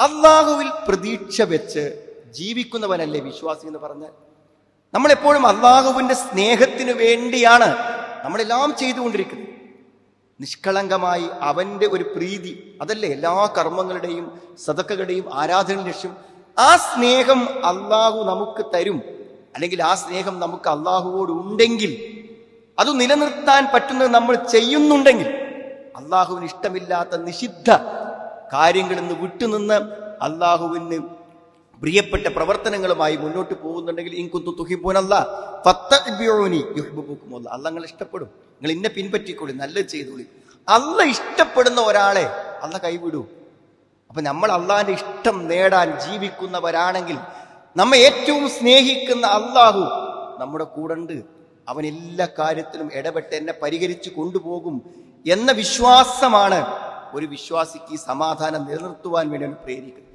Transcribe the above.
അള്ളാഹുവിൽ പ്രതീക്ഷ വെച്ച് ജീവിക്കുന്നവനല്ലേ വിശ്വാസി എന്ന് പറഞ്ഞാൽ? നമ്മളെപ്പോഴും അള്ളാഹുവിന്റെ സ്നേഹത്തിന് വേണ്ടിയാണ് നമ്മളെല്ലാം ചെയ്തുകൊണ്ടിരിക്കുന്നത്. നിഷ്കളങ്കമായി അവന്റെ ഒരു പ്രീതി അതല്ലേ എല്ലാ കർമ്മങ്ങളുടെയും സതക്കകളുടെയും ആരാധന ലക്ഷ്യം? ആ സ്നേഹം അള്ളാഹു നമുക്ക് തരും. അല്ലെങ്കിൽ ആ സ്നേഹം നമുക്ക് അള്ളാഹുവോട് ഉണ്ടെങ്കിൽ അത് നിലനിർത്താൻ പറ്റുന്നത് നമ്മൾ ചെയ്യുന്നുണ്ടെങ്കിൽ അള്ളാഹുവിന് ഇഷ്ടമില്ലാത്ത നിഷിദ്ധ കാര്യങ്ങളിൽ നിന്ന് വിട്ടുനിന്ന് അള്ളാഹുവിന് പ്രിയപ്പെട്ട പ്രവർത്തനങ്ങളുമായി മുന്നോട്ട് പോകുന്നുണ്ടെങ്കിൽ ഇൻകുന്തു തുഹിബൂനല്ല ഫത്തബിയോനി യുഹിബുക്കുമല്ല അല്ല നിങ്ങൾ ഇഷ്ടപ്പെടും. നിങ്ങൾ ഇന്നെ പിൻപറ്റിക്കോളി നല്ലത് ചെയ്തോളി. അല്ല ഇഷ്ടപ്പെടുന്ന ഒരാളെ അല്ല കൈവിടൂ. അപ്പൊ നമ്മൾ അള്ളാഹിന്റെ ഇഷ്ടം നേടാൻ ജീവിക്കുന്നവരാണെങ്കിൽ നമ്മെ ഏറ്റവും സ്നേഹിക്കുന്ന അള്ളാഹു നമ്മുടെ കൂടെ അവൻ എല്ലാ കാര്യത്തിലും ഇടപെട്ട് എന്നെ പരിഹരിച്ചു കൊണ്ടുപോകും എന്ന വിശ്വാസമാണ് ഒരു വിശ്വാസിക്ക് സമാധാനം നിലനിർത്തുവാൻ വേണ്ടി പ്രേരിക്കുന്നത്